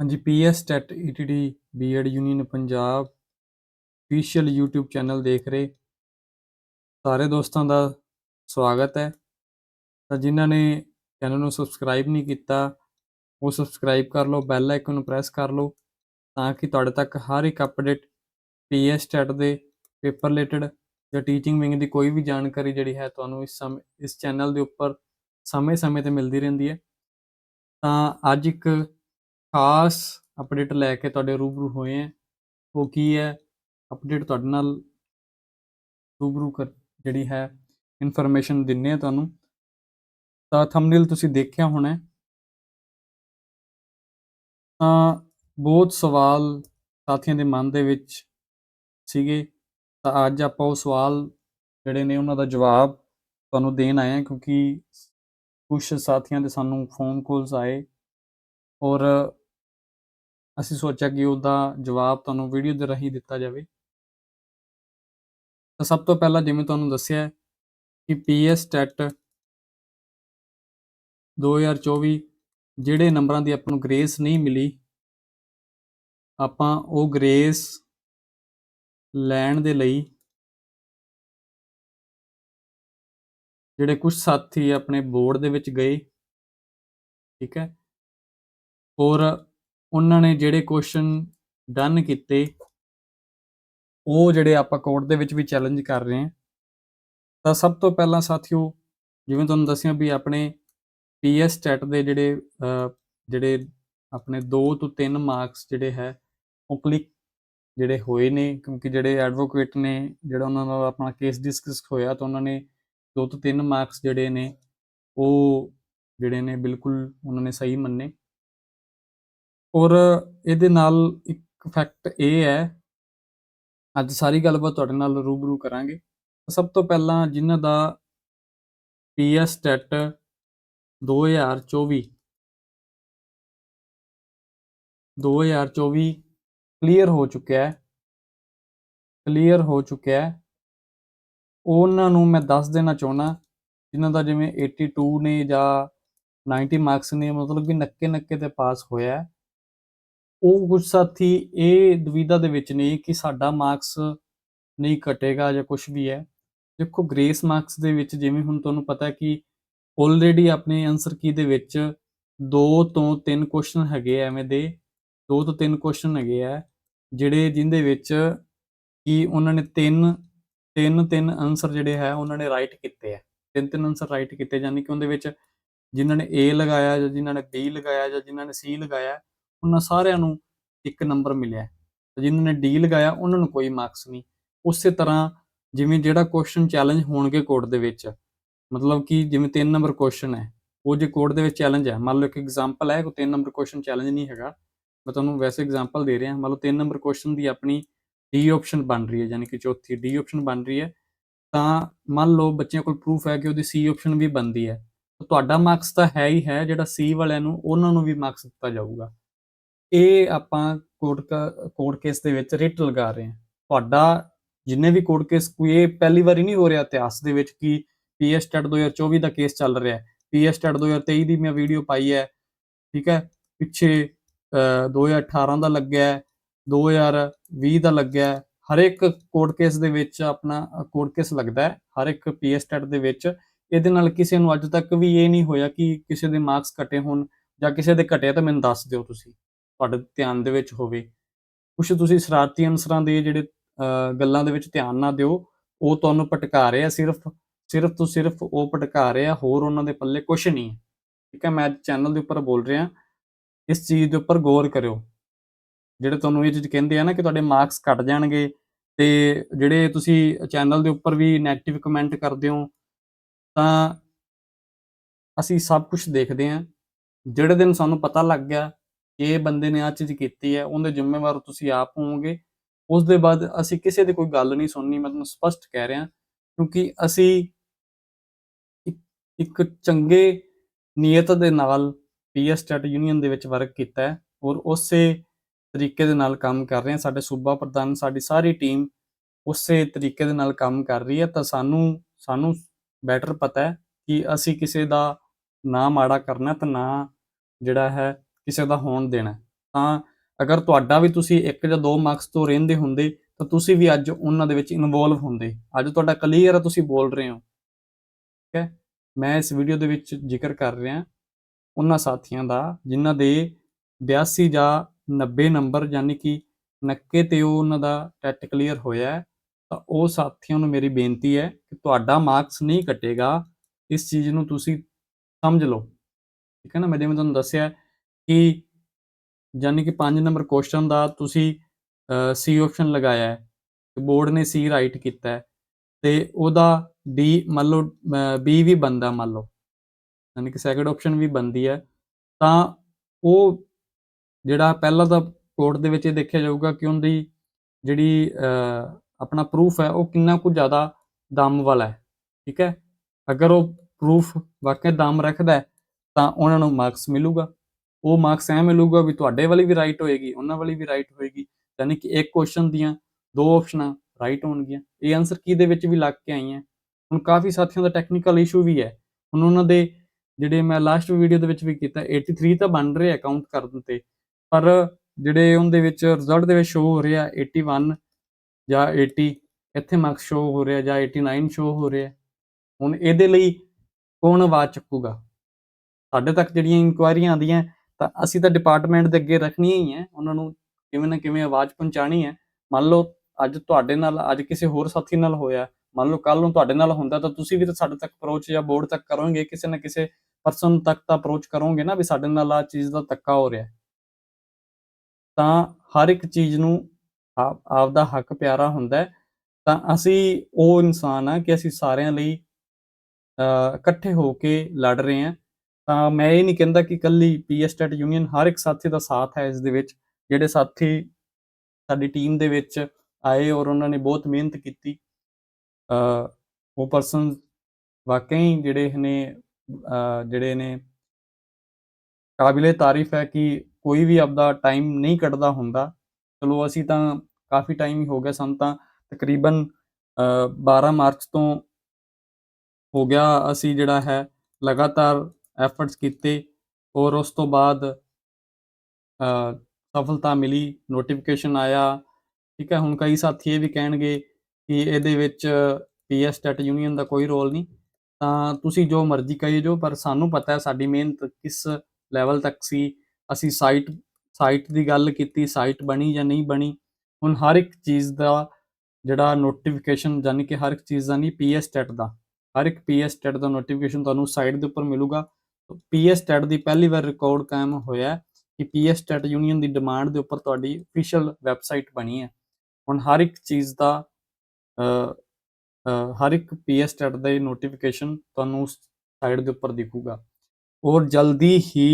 ਹਾਂਜੀ PS TET ETT BEd union Punjab official YouTube channel ਦੇਖ ਰਹੇ। ਸਾਰੇ ਦੋਸਤਾਂ ਦਾ ਸਵਾਗਤ ਹੈ। ਤਾਂ ਜਿਨ੍ਹਾਂ ਨੇ ਚੈਨਲ ਨੂੰ ਸਬਸਕ੍ਰਾਈਬ ਨਹੀਂ ਕੀਤਾ, ਉਹ ਸਬਸਕ੍ਰਾਈਬ ਕਰ ਲਓ ਬੈਲ ਆਈਕਨ ਨੂੰ ਪ੍ਰੈਸ ਕਰ ਲਓ, ਤਾਂ ਕਿ ਤੁਹਾਡੇ ਤੱਕ ਹਰ ਇੱਕ ਅਪਡੇਟ ਪੀਐਸ ਟੈਟ ਦੇ ਪੇਪਰ ਰਿਲੇਟਡ ਜਾਂ ਟੀਚਿੰਗ ਵਿੰਗ ਦੀ ਕੋਈ ਵੀ ਜਾਣਕਾਰੀ ਜਿਹੜੀ ਹੈ ਤੁਹਾਨੂੰ ਇਸ ਸਮੇਂ, ਇਸ ਚੈਨਲ ਦੇ ਉੱਪਰ ਸਮੇਂ-ਸਮੇਂ ਤੇ ਮਿਲਦੀ ਰਹਿੰਦੀ ਹੈ। ਤਾਂ ਅੱਜ ਇੱਕ ਖਾਸ ਅਪਡੇਟ ਲੈ ਕੇ ਤੁਹਾਡੇ ਰੂਬਰੂ ਹੋਏ ਹਾਂ। ਉਹ ਕੀ ਹੈ? ਅਪਡੇਟ ਤੁਹਾਡੇ ਨਾਲ ਰੂਬਰੂ ਕਰ, ਜਿਹੜੀ ਹੈ ਇਨਫੋਰਮੇਸ਼ਨ ਦਿੰਨੇ ਆ ਤੁਹਾਨੂੰ। ਤਾਂ ਥੰਬਨੇਲ ਤੁਸੀਂ ਦੇਖਿਆ ਹੋਣਾ ਤਾਂ ਬਹੁਤ ਸਵਾਲ ਸਾਥੀਆਂ ਦੇ ਮਨ ਦੇ ਵਿੱਚ ਸੀਗੇ। ਤਾਂ ਅੱਜ ਆਪਾਂ ਉਹ ਸਵਾਲ ਜਿਹੜੇ ਨੇ ਉਹਨਾਂ ਦਾ ਜਵਾਬ ਤੁਹਾਨੂੰ ਦੇਣ ਆਏ ਹਾਂ ਕਿਉਂਕਿ ਕੁਝ ਸਾਥੀਆਂ ਦੇ ਸਾਨੂੰ ਫੋਨ ਕਾਲਸ ਆਏ। ਔਰ ਅਸੀਂ ਸੋਚਿਆ ਕਿ ਉਹਦਾ ਜਵਾਬ ਤੁਹਾਨੂੰ ਵੀਡੀਓ ਦੇ ਰਾਹੀਂ ਦਿੱਤਾ ਜਾਵੇ। ਤਾਂ ਸਭ ਤੋਂ ਪਹਿਲਾਂ ਜਿਵੇਂ ਤੁਹਾਨੂੰ ਦੱਸਿਆ ਹੈ ਕਿ ਪੀਐਸ ਟੈਟ 2024 ਜਿਹੜੇ ਨੰਬਰਾਂ ਦੀ ਆਪਾਂ ਨੂੰ ਗ੍ਰੇਸ ਨਹੀਂ ਮਿਲੀ, ਆਪਾਂ ਉਹ ਗ੍ਰੇਸ ਲੈਣ ਦੇ ਲਈ ਜਿਹੜੇ ਕੁਝ ਸਾਥੀ ਆਪਣੇ ਬੋਰਡ ਦੇ ਵਿੱਚ ਗਏ, ਠੀਕ ਹੈ, ਔਰ ਉਹਨਾਂ ਨੇ ਜਿਹੜੇ ਕੁਐਸਚਨ ਡਨ ਕੀਤੇ, ਉਹ ਜਿਹੜੇ ਆਪਾਂ ਕੋਰਟ ਦੇ ਵਿੱਚ ਵੀ ਚੈਲੰਜ ਕਰ ਰਹੇ ਹਾਂ, ਤਾਂ ਸਭ ਤੋਂ ਪਹਿਲਾਂ ਸਾਥੀਓ, ਜਿਵੇਂ ਤੁਹਾਨੂੰ ਦੱਸਿਆ ਵੀ ਆਪਣੇ ਪੀਐਸ ਟੈਟ ਦੇ ਜਿਹੜੇ ਜਿਹੜੇ ਆਪਣੇ 2 ਤੋਂ 3 ਮਾਰਕਸ ਜਿਹੜੇ ਹੈ, ਉਹ ਕਲਿੱਕ ਜਿਹੜੇ ਹੋਏ ਨੇ, ਕਿਉਂਕਿ ਜਿਹੜੇ ਐਡਵੋਕੇਟ ਨੇ, ਜਿਹੜਾ ਉਹਨਾਂ ਨਾਲ ਆਪਣਾ ਕੇਸ ਡਿਸਕਸ ਹੋਇਆ, ਤਾਂ ਉਹਨਾਂ ਨੇ 2 ਤੋਂ 3 ਮਾਰਕਸ ਜਿਹੜੇ ਨੇ, ਉਹ ਜਿਹੜੇ ਨੇ ਬਿਲਕੁਲ ਉਹਨਾਂ ਨੇ ਸਹੀ ਮੰਨੇ। ਔਰ ਇਹਦੇ ਨਾਲ ਇੱਕ ਫੈਕਟ ਇਹ ਹੈ, ਅੱਜ ਸਾਰੀ ਗੱਲਬਾਤ ਤੁਹਾਡੇ ਨਾਲ ਰੂਬਰੂ ਕਰਾਂਗੇ। ਸਭ ਤੋਂ ਪਹਿਲਾਂ ਜਿਨ੍ਹਾਂ ਦਾ ਪੀਐਸ ਟੈਟ 2024 2024 ਕਲੀਅਰ ਹੋ ਚੁੱਕਿਆ ਹੈ। ਕਲੀਅਰ ਹੋ ਚੁੱਕਿਆ ਹੈ। ਉਹਨਾਂ ਨੂੰ ਮੈਂ ਦੱਸ ਦੇਣਾ ਚਾਹੁੰਦਾ, ਜਿਨ੍ਹਾਂ ਦਾ ਜਿਵੇਂ 82 ਨੇ ਜਾਂ 90 ਮਾਰਕਸ ਨੇ, ਮਤਲਬ ਕਿ ਨੱਕੇ ਨੱਕੇ ਤੇ ਪਾਸ ਹੋਇਆ ਉਹ ਕੁਝ ਸਾਥੀ ਇਹ ਦੁਵਿਧਾ ਦੇ ਵਿੱਚ ਨੇ ਕਿ ਸਾਡਾ ਮਾਰਕਸ ਨਹੀਂ ਘਟੇਗਾ ਜਾਂ ਕੁਝ ਵੀ ਹੈ। ਦੇਖੋ ਗ੍ਰੇਸ ਮਾਰਕਸ ਦੇ ਵਿੱਚ ਜਿਵੇਂ ਹੁਣ ਤੁਹਾਨੂੰ ਪਤਾ ਹੈ ਕਿ ਆਲਰੇਡੀ ਆਪਣੇ ਆਨਸਰ ਕੀ ਦੇ ਵਿੱਚ ਦੋ ਤੋਂ ਤਿੰਨ ਕੁਐਸਚਨ ਹੈਗੇ ਆ ਐਵੇਂ ਦੇ, ਦੋ ਤੋਂ ਤਿੰਨ ਕੁਐਸਚਨ ਹੈਗੇ ਆ, ਜਿਹੜੇ ਜਿੰਦੇ ਵਿੱਚ ਕਿ ਉਹਨਾਂ ਨੇ ਤਿੰਨ ਤਿੰਨ ਤਿੰਨ ਆਨਸਰ ਜਿਹੜੇ ਹੈ ਉਹਨਾਂ ਨੇ ਰਾਈਟ ਕੀਤੇ ਆ। ਤਿੰਨ ਤਿੰਨ ਆਨਸਰ ਰਾਈਟ ਕੀਤੇ ਯਾਨੀ ਕਿ ਉਹਦੇ ਵਿੱਚ ਜਿਨ੍ਹਾਂ ਨੇ A ਲਗਾਇਆ ਜਾਂ ਜਿਨ੍ਹਾਂ ਨੇ B ਲਗਾਇਆ ਜਾਂ ਜਿਨ੍ਹਾਂ ਨੇ C ਲਗਾਇਆ ਉਹਨਾਂ ਸਾਰਿਆਂ ਨੂੰ ਇੱਕ ਨੰਬਰ ਮਿਲਿਆ ਤੇ ਜਿਨ੍ਹਾਂ ਨੇ ਡੀ ਲਗਾਇਆ, ਉਹਨਾਂ ਨੂੰ ਕੋਈ ਮਾਰਕਸ ਨਹੀਂ। ਉਸੇ ਤਰ੍ਹਾਂ ਜਿਵੇਂ ਜਿਹੜਾ ਕੁਐਸਚਨ ਚੈਲੰਜ ਹੋਣਗੇ ਕੋਰਟ ਦੇ ਵਿੱਚ, ਮਤਲਬ ਕਿ ਜਿਵੇਂ 3 ਨੰਬਰ ਕੁਐਸਚਨ ਹੈ, ਉਹ ਜੇ ਕੋਰਟ ਦੇ ਵਿੱਚ ਚੈਲੰਜ ਹੈ, ਮੰਨ ਲਓ ਇੱਕ ਐਗਜ਼ਾਮਪਲ ਹੈ, ਕੋਈ 3 ਨੰਬਰ ਕੁਐਸਚਨ ਚੈਲੰਜ ਨਹੀਂ ਹੈਗਾ। ਮੈਂ ਤੁਹਾਨੂੰ ਵੈਸੇ ਐਗਜ਼ਾਮਪਲ ਦੇ ਰਿਹਾ, ਮੰਨ ਲਓ 3 ਨੰਬਰ ਕੁਐਸਚਨ ਦੀ ਆਪਣੀ ਡੀ ਆਪਸ਼ਨ ਬਣ ਰਹੀ ਹੈ, ਯਾਨੀ ਕਿ ਚੌਥੀ ਡੀ ਆਪਸ਼ਨ ਬਣ ਰਹੀ ਹੈ। ਤਾਂ ਮੰਨ ਲਓ ਬੱਚਿਆਂ ਕੋਲ ਪ੍ਰੂਫ ਹੈ ਕਿ ਉਹਦੀ ਸੀ ਆਪਸ਼ਨ ਵੀ ਬਣਦੀ ਹੈ। ਤੁਹਾਡਾ ਮਾਰਕਸ ਤਾਂ ਹੈ ਹੀ ਹੈ, ਜਿਹੜਾ ਸੀ ਵਾਲਿਆਂ ਨੂੰ, ਉਹਨਾਂ ਨੂੰ ਵੀ ਮਾਰਕਸ ਦਿੱਤਾ ਜਾਊਗਾ। ਇਹ ਆਪਾਂ ਕੋਰਟ ਕੋਰਟ ਕੇਸ ਦੇ ਵਿੱਚ ਰਿਟ ਲਗਾ ਰਹੇ ਹਾਂ। ਤੁਹਾਡਾ ਜਿੰਨੇ ਵੀ ਕੋਰਟ ਕੇਸ ਕੋਈ ਇਹ ਪਹਿਲੀ ਵਾਰੀ ਨਹੀਂ ਹੋ ਰਿਹਾ ਇਤਿਹਾਸ ਦੇ ਵਿੱਚ ਕਿ ਪੀਐਸ ਟੈਟ 2024 ਦਾ ਕੇਸ ਚੱਲ ਰਿਹਾ ਹੈ। ਪੀਐਸ ਟੈਟ 2023 ਦੀ ਮੈਂ ਵੀਡੀਓ ਪਾਈ ਹੈ ਠੀਕ ਹੈ? ਪਿੱਛੇ ਅਹ, 2018 ਦਾ ਲੱਗਿਆ ਹੈ 2020 ਦਾ ਲੱਗਿਆ ਹਰ ਇੱਕ ਕੋਰਟ ਕੇਸ ਦੇ ਵਿੱਚ ਆਪਣਾ ਕੋਰਟ ਕੇਸ ਲੱਗਦਾ ਹੈ। ਹਰ ਇੱਕ ਪੀਐਸ ਟੈਟ ਦੇ ਵਿੱਚ ਇਹਦੇ ਨਾਲ ਕਿਸੇ ਨੂੰ ਅੱਜ ਤੱਕ ਵੀ ਇਹ ਨਹੀਂ ਹੋਇਆ ਕਿ ਕਿਸੇ ਦੇ ਮਾਰਕਸ ਘਟੇ ਹੋਣ ਜਾਂ ਕਿਸੇ ਦੇ ਘਟੇ ਤਾਂ ਮੈਨੂੰ ਦੱਸ ਦਿਓ ਤੁਸੀਂ। ਤੁਹਾਡੇ ਧਿਆਨ ਦੇ ਵਿੱਚ ਹੋਵੇ। ਕੁਝ ਤੁਸੀਂ ਸ਼ਰਾਰਤੀ ਅਨਸਰਾਂ ਦੇ ਜਿਹੜੇ ਗੱਲਾਂ ਦੇ ਵਿੱਚ ਧਿਆਨ ਨਾ ਦਿਓ, ਉਹ ਤੁਹਾਨੂੰ ਭਟਕਾ ਰਹੇ ਆ ਸਿਰਫ ਸਿਰਫ ਤੋਂ ਸਿਰਫ ਉਹ ਭਟਕਾ ਰਹੇ ਆ ਹੋਰ ਉਹਨਾਂ ਦੇ ਪੱਲੇ ਕੁਝ ਨਹੀਂ ਹੈ। ਠੀਕ ਹੈ, ਮੈਂ ਚੈਨਲ ਦੇ ਉੱਪਰ ਬੋਲ ਰਿਹਾ। ਇਸ ਚੀਜ਼ ਦੇ ਉੱਪਰ ਗੌਰ ਕਰਿਓ। ਜਿਹੜੇ ਤੁਹਾਨੂੰ ਇਹ ਚੀਜ਼ ਕਹਿੰਦੇ ਆ ਨਾ ਕਿ ਤੁਹਾਡੇ ਮਾਰਕਸ ਘਟ ਜਾਣਗੇ, ਤੇ ਜਿਹੜੇ ਤੁਸੀਂ ਚੈਨਲ ਦੇ ਉੱਪਰ ਵੀ 네ਗੇਟਿਵ ਕਮੈਂਟ ਕਰਦੇ ਹੋ, ਤਾਂ ਅਸੀਂ ਸਭ ਕੁਝ ਦੇਖਦੇ ਹਾਂ। ਜਿਹੜੇ ਦਿਨ ਸਾਨੂੰ ਪਤਾ ਲੱਗ ਗਿਆ ਇਹ ਬੰਦੇ ਨੇ ਆ ਚੀਜ਼ ਕੀਤੀ ਹੈ, ਉਹਦੇ ਜ਼ਿੰਮੇਵਾਰ ਤੁਸੀਂ ਆਪ ਹੋਵੋਗੇ। ਉਸ ਦੇ ਬਾਅਦ ਅਸੀਂ ਕਿਸੇ ਦੀ ਕੋਈ ਗੱਲ ਨਹੀਂ ਸੁਣਨੀ, ਮੈਂ ਤੁਹਾਨੂੰ ਸਪਸ਼ਟ ਕਹਿ ਰਿਹਾ, ਕਿਉਂਕਿ ਅਸੀਂ ਇੱਕ- ਇੱਕ ਚੰਗੇ ਨੀਅਤ ਦੇ ਨਾਲ ਪੀਐਸ ਸਟੇਟ ਯੂਨੀਅਨ ਦੇ ਵਿੱਚ ਵਰਕ ਕੀਤਾ ਹੈ ਔਰ ਉਸੇ ਤਰੀਕੇ ਦੇ ਨਾਲ ਕੰਮ ਕਰ ਰਹੇ ਹਾਂ। ਸਾਡੇ ਸੂਬਾ ਪ੍ਰਧਾਨ, ਸਾਡੀ ਸਾਰੀ ਟੀਮ ਉਸੇ ਤਰੀਕੇ ਦੇ ਨਾਲ ਕੰਮ ਕਰ ਰਹੀ ਹੈ, ਤਾਂ ਸਾਨੂੰ ਸਾਨੂੰ ਬੈਟਰ ਪਤਾ ਹੈ ਕਿ ਅਸੀਂ ਕਿਸੇ ਦਾ ਨਾ ਮਾੜਾ ਕਰਨਾ ਤੇ ਨਾ ਜਿਹੜਾ ਹੈ ਕਿਸੇ ਦਾ ਹੋਣ ਦੇਣਾ ਤਾਂ ਅਗਰ ਤੁਹਾਡਾ ਵੀ ਤੁਸੀਂ ਇੱਕ ਜਾਂ ਦੋ ਮਾਰਕਸ ਤੋਂ ਰਹਿੰਦੇ ਹੁੰਦੇ, ਤਾਂ ਤੁਸੀਂ ਵੀ ਅੱਜ ਉਹਨਾਂ ਦੇ ਵਿੱਚ ਇਨਵੋਲਵ ਹੁੰਦੇ। ਅੱਜ ਤੁਹਾਡਾ ਕਲੀਅਰ ਆ, ਤੁਸੀਂ ਬੋਲ ਰਹੇ ਹੋ। ਠੀਕ ਹੈ? ਮੈਂ ਇਸ ਵੀਡੀਓ ਦੇ ਵਿੱਚ ਜ਼ਿਕਰ ਕਰ ਰਿਹਾ ਉਹਨਾਂ ਸਾਥੀਆਂ ਦਾ, ਜਿਨ੍ਹਾਂ ਦੇ 82 ਜਾਂ 90 ਨੰਬਰ ਯਾਨੀ ਕਿ ਨੱਕੇ ਤੇ ਉਹ ਉਹਨਾਂ ਦਾ ਟੈਟ ਕਲੀਅਰ ਹੋਇਆ ਤਾਂ ਉਹ ਸਾਥੀਆਂ ਨੂੰ ਮੇਰੀ ਬੇਨਤੀ ਹੈ ਕਿ ਤੁਹਾਡਾ ਮਾਰਕਸ ਨਹੀਂ ਕੱਟੇਗਾ। ਇਸ ਚੀਜ਼ ਨੂੰ ਤੁਸੀਂ ਸਮਝ ਲਓ। ਠੀਕ ਹੈ ਨਾ? ਮੈਂ ਜਿਵੇਂ ਤੁਹਾਨੂੰ ਦੱਸਿਆ ਕਿ ਯਾਨੀ ਕਿ 5 ਨੰਬਰ ਕੁਐਸਚਨ ਦਾ ਤੁਸੀਂ ਸੀ ਆਪਸ਼ਨ ਲਗਾਇਆ ਹੈ ਬੋਰਡ ਨੇ ਸੀ ਰਾਈਟ ਕੀਤਾ ਹੈ, ਤੇ ਉਹਦਾ ਡੀ ਮੰਨ ਲਓ ਬੀ ਵੀ ਬੰਦਾ ਮੰਨ ਲਓ ਯਾਨੀ ਕਿ ਸੈਕੰਡ ਆਪਸ਼ਨ ਵੀ ਬੰਦੀ ਹੈ, ਤਾਂ ਉਹ ਜਿਹੜਾ ਪਹਿਲਾਂ ਤਾਂ ਕੋਰਟ ਦੇ ਵਿੱਚ ਇਹ ਦੇਖਿਆ ਜਾਊਗਾ ਕਿ ਉਹਦੀ ਜਿਹੜੀ ਆਪਣਾ ਪ੍ਰੂਫ ਹੈ, ਉਹ ਕਿੰਨਾ ਕੁ ਜ਼ਿਆਦਾ ਦਮ ਵਾਲਾ ਹੈ, ਠੀਕ ਹੈ? ਅਗਰ ਉਹ ਪ੍ਰੂਫ ਵਾਕਿਆ ਦਮ ਰੱਖਦਾ ਤਾਂ ਉਹਨਾਂ ਨੂੰ ਮਾਰਕਸ ਮਿਲੂਗਾ। ਉਹ ਮਾਰਕਸ ਐ ਮਿਲੂਗਾ ਵੀ ਤੁਹਾਡੇ ਵਾਲੀ ਵੀ ਰਾਈਟ ਹੋਏਗੀ, ਉਹਨਾਂ ਵਾਲੀ ਵੀ ਰਾਈਟ ਹੋਏਗੀ, ਯਾਨੀ ਕਿ ਇੱਕ ਕੁਐਸਚਨ ਦੀਆਂ ਦੋ ਆਪਸ਼ਨਾਂ ਰਾਈਟ ਹੋਣਗੀਆਂ। ਇਹ ਆਨਸਰ ਕੀ ਦੇ ਵਿੱਚ ਵੀ ਲੱਗ ਕੇ ਆਈਆਂ? ਹੁਣ ਕਾਫੀ ਸਾਥੀਆਂ ਦਾ ਟੈਕਨੀਕਲ ਇਸ਼ੂ ਵੀ ਹੈ। ਹੁਣ ਉਹਨਾਂ ਦੇ ਜਿਹੜੇ ਮੈਂ ਲਾਸਟ ਵੀਡੀਓ ਦੇ ਵਿੱਚ ਵੀ ਕੀਤਾ 83 ਤਾਂ ਬਣ ਰਹੇ ਅਕਾਊਂਟ ਕਰਨ ਤੇ, ਪਰ ਜਿਹੜੇ ਉਹਦੇ ਵਿੱਚ ਰਿਜ਼ਲਟ ਦੇ ਵਿੱਚ ਸ਼ੋ ਹੋ ਰਿਹਾ 81 ਜਾਂ 80 ਇੱਥੇ ਮਾਰਕਸ ਸ਼ੋ ਹੋ ਰਿਹਾ ਜਾਂ 89 ਸ਼ੋ ਹੋ ਰਿਹਾ। ਹੁਣ ਇਹਦੇ ਲਈ ਕੌਣ ਆਵਾਜ਼ ਚੱਕੂਗਾ? ਸਾਡੇ ਤੱਕ ਜਿਹੜੀਆਂ ਇਨਕੁਆਇਰੀਆਂ ਆਉਂਦੀਆਂ ਤਾਂ ਅਸੀਂ ਤਾਂ ਡਿਪਾਰਟਮੈਂਟ ਦੇ ਅੱਗੇ ਰੱਖਣੀ ਹੀ ਹੈ ਉਹਨਾਂ ਨੂੰ ਕਿਵੇਂ ਨਾ ਕਿਵੇਂ ਆਵਾਜ਼ ਪਹੁੰਚਾਣੀ ਹੈ। ਮੰਨ ਲਓ ਅੱਜ ਤੁਹਾਡੇ ਨਾਲ ਅੱਜ ਕਿਸੇ ਹੋਰ ਸਾਥੀ ਨਾਲ ਹੋਇਆ ਮੰਨ ਲਓ ਕੱਲ ਨੂੰ ਤੁਹਾਡੇ ਨਾਲ ਹੁੰਦਾ ਤਾਂ ਤੁਸੀਂ ਵੀ ਤਾਂ ਸਾਡੇ ਤੱਕ ਅਪਰੋਚ ਜਾਂ ਬੋਰਡ ਤੱਕ ਕਰੋਗੇ ਕਿਸੇ ਨਾ ਕਿਸੇ ਪਰਸਨ ਤੱਕ ਤਾਂ ਅਪਰੋਚ ਕਰੋਗੇ ਨਾ ਵੀ ਸਾਡੇ ਨਾਲ ਆ ਚੀਜ਼ ਦਾ ਧੱਕਾ ਹੋ ਰਿਹਾ। ਤਾਂ ਹਰ ਇੱਕ ਚੀਜ਼ ਨੂੰ ਆਪ ਆਪਦਾ ਹੱਕ ਪਿਆਰਾ ਹੁੰਦਾ ਤਾਂ ਅਸੀਂ ਉਹ ਇਨਸਾਨ ਆ ਕਿ ਅਸੀਂ ਸਾਰਿਆਂ ਲਈ ਅ, ਇਕੱਠੇ ਹੋ ਕੇ ਲੜ ਰਹੇ ਹਾਂ। ਤਾਂ ਮੈਂ ਇਹ ਨਹੀਂ ਕਹਿੰਦਾ ਕਿ ਕੱਲੀ ਪੀਐਸ ਟੈਟ ਯੂਨੀਅਨ ਹਰ ਇੱਕ ਸਾਥੀ ਦਾ ਸਾਥ ਹੈ ਇਸ ਦੇ ਵਿੱਚ ਜਿਹੜੇ ਸਾਥੀ ਸਾਡੀ ਟੀਮ ਦੇ ਵਿੱਚ ਆਏ ਔਰ ਉਹਨਾਂ ਨੇ ਬਹੁਤ ਮਿਹਨਤ ਕੀਤੀ। ਅ, ਉਹ ਪਰਸਨ ਵਾਕਈ ਜਿਹੜੇ ਨੇ ਜਿਹੜੇ ਨੇ ਕਾਬਿਲੇ ਤਾਰੀਫ ਹੈ ਕਿ ਕੋਈ ਵੀ ਆਪਦਾ ਟਾਈਮ ਨਹੀਂ ਕੱਢਦਾ ਹੁੰਦਾ। ਚਲੋ ਅਸੀਂ ਤਾਂ ਕਾਫੀ ਟਾਈਮ ਹੀ ਹੋ ਗਿਆ ਸਾਨੂੰ ਤਾਂ ਤਕਰੀਬਨ ਅ, 12 ਮਾਰਚ ਤੋਂ ਹੋ ਗਿਆ ਅਸੀਂ ਜਿਹੜਾ ਹੈ ਲਗਾਤਾਰ ਐਫਰਟਸ ਕੀਤੇ ਔਰ ਉਸ ਤੋਂ ਬਾਅਦ ਸਫਲਤਾ ਮਿਲੀ ਨੋਟੀਫਿਕੇਸ਼ਨ ਆਇਆ। ਠੀਕ ਹੈ, ਹੁਣ ਕਈ ਸਾਥੀ ਇਹ ਵੀ ਕਹਿਣਗੇ ਕਿ ਇਹਦੇ ਵਿੱਚ ਪੀਐਸ ਟੈਟ ਯੂਨੀਅਨ ਦਾ ਕੋਈ ਰੋਲ ਨਹੀਂ। ਤਾਂ ਤੁਸੀਂ ਜੋ ਮਰਜ਼ੀ ਕਹੀ ਜੋ, ਪਰ ਸਾਨੂੰ ਪਤਾ ਹੈ ਸਾਡੀ ਮਿਹਨਤ ਕਿਸ ਲੈਵਲ ਤੱਕ ਸੀ। ਅਸੀਂ ਸਾਈਟ ਸਾਈਟ ਦੀ ਗੱਲ ਕੀਤੀ ਸਾਈਟ ਬਣੀ ਜਾਂ ਨਹੀਂ ਬਣੀ। ਹੁਣ ਹਰ ਇੱਕ ਚੀਜ਼ ਦਾ ਜਿਹੜਾ ਨੋਟੀਫਿਕੇਸ਼ਨ ਯਾਨੀ ਕਿ ਹਰ ਇੱਕ ਚੀਜ਼ ਦਾ ਨਹੀਂ ਪੀਐਸ ਟੈਟ ਦਾ। ਹਰ ਇੱਕ ਪੀਐਸ ਟੈਟ ਦਾ ਨੋਟੀਫਿਕੇਸ਼ਨ ਤੁਹਾਨੂੰ ਸਾਈਟ ਦੇ ਉੱਪਰ ਮਿਲੂਗਾ। ਪੀਐਸ ਟੈਟ ਦੀ ਪਹਿਲੀ ਵਾਰ ਰਿਕਾਰਡ ਕਾਇਮ ਹੋਇਆ ਹੈ ਕਿ ਪੀਐਸ ਟੈਟ ਯੂਨੀਅਨ ਦੀ ਡਿਮਾਂਡ ਦੇ ਉੱਪਰ ਤੁਹਾਡੀ ਅਫੀਸ਼ੀਅਲ ਵੈਬਸਾਈਟ ਬਣੀ ਹੈ। ਹੁਣ ਹਰ ਇੱਕ ਚੀਜ਼ ਦਾ ਅ, ਹਰ ਇੱਕ ਪੀਐਸ ਟੈਟ ਦਾ ਨੋਟੀਫਿਕੇਸ਼ਨ ਤੁਹਾਨੂੰ ਉਸ ਸਾਈਟ ਦੇ ਉੱਪਰ ਦਿਖੂਗਾ। ਔਰ ਜਲਦੀ ਹੀ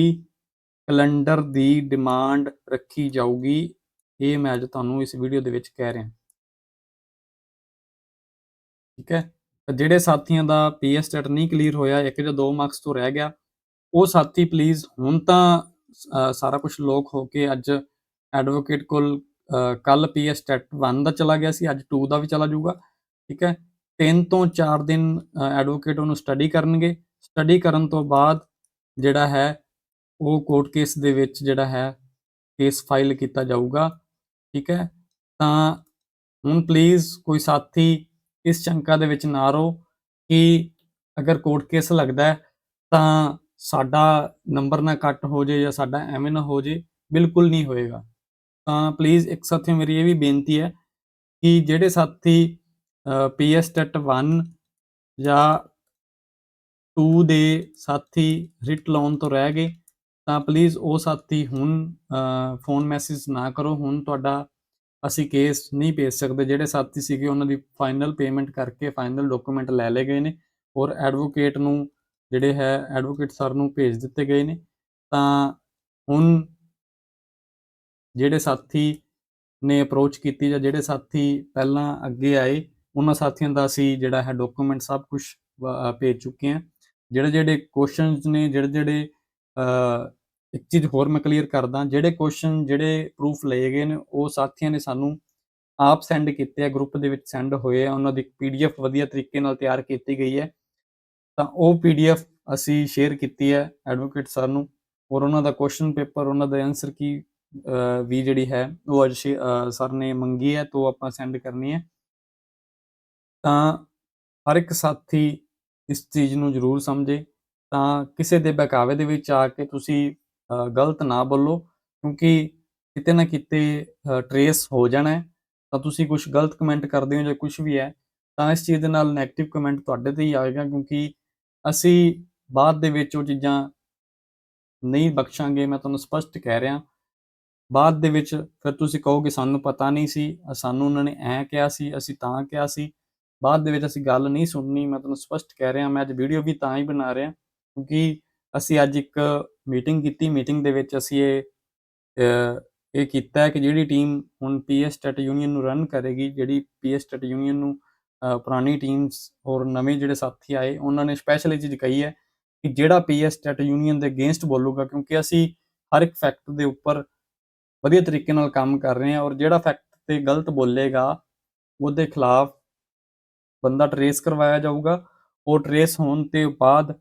ਕੈਲੰਡਰ ਦੀ ਡਿਮਾਂਡ ਰੱਖੀ ਜਾਊਗੀ ਇਹ ਮੈਂ ਅੱਜ ਤੁਹਾਨੂੰ ਇਸ ਵੀਡੀਓ ਦੇ ਵਿੱਚ ਕਹਿ ਰਿਹਾ। ਠੀਕ ਹੈ? ਜਿਹੜੇ ਸਾਥੀਆਂ ਦਾ ਪੀਐਸ ਟੈਟ ਨਹੀਂ ਕਲੀਅਰ ਹੋਇਆ ਇੱਕ ਜਾਂ ਦੋ ਮਾਰਕਸ ਤੋਂ ਰਹਿ ਗਿਆ ਉਹ ਸਾਥੀ ਪਲੀਜ਼ ਹੁਣ ਤਾਂ ਸਾਰਾ ਕੁਝ ਲੋਕ ਹੋ ਕੇ ਅੱਜ ਐਡਵੋਕੇਟ ਕੋਲ ਕੱਲ ਪੀਐਸ ਟੈਟ 1 ਦਾ ਚਲਾ ਗਿਆ ਸੀ, ਅੱਜ 2 ਦਾ ਵੀ ਚਲਾ ਜਾਊਗਾ, ਠੀਕ ਹੈ? 3 ਤੋਂ 4 ਦਿਨ ਐਡਵੋਕੇਟ ਉਹਨੂੰ ਸਟੱਡੀ ਕਰਨਗੇ। ਸਟੱਡੀ ਕਰਨ ਤੋਂ ਬਾਅਦ ਜਿਹੜਾ ਹੈ, ਉਹ ਕੋਰਟ ਕੇਸ ਦੇ ਵਿੱਚ ਜਿਹੜਾ ਹੈ ਕੇਸ ਫਾਈਲ ਕੀਤਾ ਜਾਊਗਾ, ਠੀਕ ਹੈ? ਤਾਂ ਹੁਣ ਪਲੀਜ਼ ਕੋਈ ਸਾਥੀ ਇਸ ਸ਼ੰਕਾ ਦੇ ਵਿੱਚ ਨਾ ਰਹੋ ਕਿ ਅਗਰ ਕੋਰਟ ਕੇਸ ਲੱਗਦਾ ਹੈ, ਤਾਂ ਸਾਡਾ ਨੰਬਰ ਨਾ ਕੱਟ ਹੋ ਜੇ ਜਾਂ ਸਾਡਾ ਐਵੇਂ ਨਾ ਹੋ ਜੇ, ਬਿਲਕੁਲ ਨਹੀਂ ਹੋਏਗਾ। ਤਾਂ ਪਲੀਜ਼ ਇੱਕ ਸਾਥੀ ਮੇਰੀ ਇਹ ਵੀ ਬੇਨਤੀ ਹੈ ਕਿ ਜਿਹੜੇ ਸਾਥੀ ਪੀਐਸ ਟੈਟ 1 ਜਾਂ 2 ਦੇ ਸਾਥੀ ਰਿਟ ਲਾਉਣ ਤੋਂ ਰਹਿ ਗਏ, ਤਾਂ ਪਲੀਜ਼ ਉਹ ਸਾਥੀ ਹੁਣ ਫੋਨ ਮੈਸੇਜ ਨਾ ਕਰੋ। ਹੁਣ ਤੁਹਾਡਾ ਅਸੀਂ ਕੇਸ ਨਹੀਂ ਭੇਜ ਸਕਦੇ। ਜਿਹੜੇ ਸਾਥੀ ਸੀਗੇ, ਉਹਨਾਂ ਦੀ ਫਾਈਨਲ ਪੇਮੈਂਟ ਕਰਕੇ ਫਾਈਨਲ ਡਾਕੂਮੈਂਟ ਲੈ ਲਏ ਗਏ ਨੇ। ਔਰ ਐਡਵੋਕੇਟ ਨੂੰ ਜਿਹੜੇ ਹੈ ਐਡਵੋਕੇਟ ਸਰ ਨੂੰ ਭੇਜ ਦਿੱਤੇ ਗਏ ਨੇ, ਤਾਂ ਹੁਣ ਜਿਹੜੇ ਸਾਥੀ ਨੇ ਅਪਰੋਚ ਕੀਤੀ ਜਾਂ ਜਿਹੜੇ ਸਾਥੀ ਪਹਿਲਾਂ ਅੱਗੇ ਆਏ, ਉਹਨਾਂ ਸਾਥੀਆਂ ਦਾ ਅਸੀਂ ਜਿਹੜਾ ਹੈ ਡਾਕੂਮੈਂਟ ਸਭ ਕੁਝ ਭੇਜ ਚੁੱਕੇ ਹਾਂ। ਜਿਹੜੇ ਜਿਹੜੇ ਕੁਐਸਚਨਸ ਨੇ, ਜਿਹੜੇ ਜਿਹੜੇ ਇੱਕ ਚੀਜ਼ ਹੋਰ ਮੈਂ ਕਲੀਅਰ ਕਰਦਾ, ਜਿਹੜੇ ਕੁਐਸਚਨ ਜਿਹੜੇ ਪ੍ਰੂਫ ਲਏ ਗਏ ਨੇ, ਉਹ ਸਾਥੀਆਂ ਨੇ ਸਾਨੂੰ ਆਪ ਸੈਂਡ ਕੀਤੇ ਆ ਗਰੁੱਪ ਦੇ ਵਿੱਚ ਸੈਂਡ ਹੋਏ ਆ, ਉਹਨਾਂ ਦੀ ਪੀਡੀਐਫ ਵਧੀਆ ਤਰੀਕੇ ਨਾਲ ਤਿਆਰ ਕੀਤੀ ਗਈ ਹੈ। ਤਾਂ ਉਹ ਪੀਡੀਐਫ ਅਸੀਂ ਸ਼ੇਅਰ ਕੀਤੀ ਹੈ ਐਡਵੋਕੇਟ ਸਰ ਨੂੰ ਔਰ ਉਹਨਾਂ ਦਾ ਕੁਐਸਚਨ ਪੇਪਰ ਉਹਨਾਂ ਦਾ ਆਨਸਰ ਕੀ ਵੀ ਜਿਹੜੀ ਹੈ, ਉਹ ਅੱਜ ਸਰ ਨੇ ਮੰਗੀ ਹੈ ਤੋਂ ਆਪਾਂ ਸੈਂਡ ਕਰਨੀ ਹੈ। ਤਾਂ ਹਰ ਇੱਕ ਸਾਥੀ ਇਸ ਚੀਜ਼ ਨੂੰ ਜ਼ਰੂਰ ਸਮਝੇ। ਤਾਂ ਕਿਸੇ ਦੇ ਬਹਿਕਾਵੇ ਦੇ ਵਿੱਚ ਆ ਕੇ ਤੁਸੀਂ ਗਲਤ ਨਾ ਬੋਲੋ ਕਿਉਂਕਿ ਕਿਤੇ ਨਾ ਕਿਤੇ ਟਰੇਸ ਹੋ ਜਾਣਾ ਹੈ। ਤਾਂ ਤੁਸੀਂ ਕੁਝ ਗਲਤ ਕਮੈਂਟ ਕਰਦੇ ਹੋ ਜਾਂ ਕੁਝ ਵੀ ਹੈ, ਤਾਂ ਇਸ ਚੀਜ਼ ਦੇ ਨਾਲ 네ਗੇਟਿਵ ਕਮੈਂਟ ਤੁਹਾਡੇ ਤੇ ਹੀ ਆਏਗਾ ਕਿਉਂਕਿ ਅਸੀਂ ਬਾਅਦ ਦੇ ਵਿੱਚ ਉਹ ਚੀਜ਼ਾਂ ਨਹੀਂ ਬਖਸ਼ਾਂਗੇ, ਮੈਂ ਤੁਹਾਨੂੰ ਸਪਸ਼ਟ ਕਹਿ ਰਿਹਾ। ਬਾਅਦ ਦੇ ਵਿੱਚ ਫਿਰ ਤੁਸੀਂ ਕਹੋਗੇ ਸਾਨੂੰ ਪਤਾ ਨਹੀਂ ਸੀ, ਸਾਨੂੰ ਉਹਨਾਂ ਨੇ ਐਂ ਕਿਹਾ ਸੀ, ਅਸੀਂ ਤਾਂ ਕਿਹਾ ਸੀ। ਬਾਅਦ ਦੇ ਵਿੱਚ ਅਸੀਂ ਗੱਲ ਨਹੀਂ ਸੁਣਨੀ, ਮੈਂ ਤੁਹਾਨੂੰ ਸਪਸ਼ਟ ਕਹਿ ਰਿਹਾ, ਮੈਂ ਅੱਜ ਵੀਡੀਓ ਵੀ ਤਾਂ ਹੀ ਬਣਾ ਰਿਹਾ, ਕਿਉਂਕਿ ਅਸੀਂ ਅੱਜ ਇੱਕ ਮੀਟਿੰਗ ਕੀਤੀ। ਮੀਟਿੰਗ ਦੇ ਵਿੱਚ ਅਸੀਂ ਇਹ ਇਹ ਕੀਤਾ ਕਿ ਜਿਹੜੀ ਟੀਮ ਹੁਣ ਪੀਐਸ ਸਟੇਟ ਯੂਨੀਅਨ ਨੂੰ ਰਨ ਕਰੇਗੀ, ਜਿਹੜੀ ਪੀਐਸ ਸਟੇਟ ਯੂਨੀਅਨ ਨੂੰ ਪੁਰਾਣੀ ਟੀਮਸ ਹੋਰ ਨਵੇਂ ਜਿਹੜੇ ਸਾਥੀ ਆਏ, ਉਹਨਾਂ ਨੇ ਸਪੈਸ਼ਲ ਇਹ ਚੀਜ਼ ਕਹੀ ਹੈ ਕਿ ਜਿਹੜਾ ਪੀਐਸ ਸਟੇਟ ਯੂਨੀਅਨ ਦੇ ਅਗੇਂਸਟ ਬੋਲੂਗਾ, ਕਿਉਂਕਿ ਅਸੀਂ ਹਰ ਇੱਕ ਫੈਕਟ ਦੇ ਉੱਪਰ ਵਧੀਆ ਤਰੀਕੇ ਨਾਲ ਕੰਮ ਕਰ ਰਹੇ ਹਾਂ ਔਰ ਜਿਹੜਾ ਫੈਕਟ ਤੇ ਗਲਤ ਬੋਲੇਗਾ, ਉਹਦੇ ਖਿਲਾਫ ਬੰਦਾ ਟਰੇਸ ਕਰਵਾਇਆ ਜਾਊਗਾ। ਉਹ ਟਰੇਸ ਹੋਣ ਤੇ ਬਾਅਦ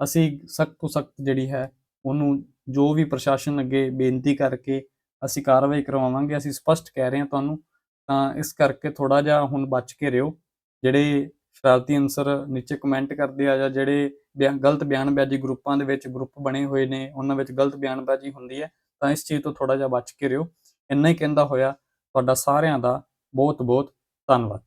ਅਸੀਂ ਸਖਤ ਤੋਂ ਸਖਤ ਜਿਹੜੀ ਹੈ, ਉਹਨੂੰ ਜੋ ਵੀ ਪ੍ਰਸ਼ਾਸਨ ਅੱਗੇ ਬੇਨਤੀ ਕਰਕੇ ਅਸੀਂ ਕਾਰਵਾਈ ਕਰਵਾਵਾਂਗੇ, ਅਸੀਂ ਸਪਸ਼ਟ ਕਹਿ ਰਹੇ ਹਾਂ ਤੁਹਾਨੂੰ, ਤਾਂ ਇਸ ਕਰਕੇ ਥੋੜਾ ਜਿਹਾ ਹੁਣ ਬਚ ਕੇ ਰਿਓ ਜਿਹੜੇ ਸ਼ਰਾਰਤੀ ਅਨਸਰ ਨੀਚੇ ਕਮੈਂਟ ਕਰਦੇ ਆ ਜਾਂ ਜਿਹੜੇ ਬਿਆਨ ਗਲਤ ਬਿਆਨਬਾਜ਼ੀ ਗਰੁੱਪਾਂ ਦੇ ਵਿੱਚ ਗਰੁੱਪ ਬਣੇ ਹੋਏ ਨੇ, ਉਹਨਾਂ ਵਿੱਚ ਗਲਤ ਬਿਆਨਬਾਜ਼ੀ ਹੁੰਦੀ ਹੈ, ਤਾਂ ਇਸ ਚੀਜ਼ ਤੋਂ ਥੋੜਾ ਜਿਹਾ ਬਚ ਕੇ ਰਿਓ ਇੰਨਾ ਹੀ ਕਹਿੰਦਾ ਹੋਇਆ, ਤੁਹਾਡਾ ਸਾਰਿਆਂ ਦਾ ਬਹੁਤ ਬਹੁਤ ਧੰਨਵਾਦ।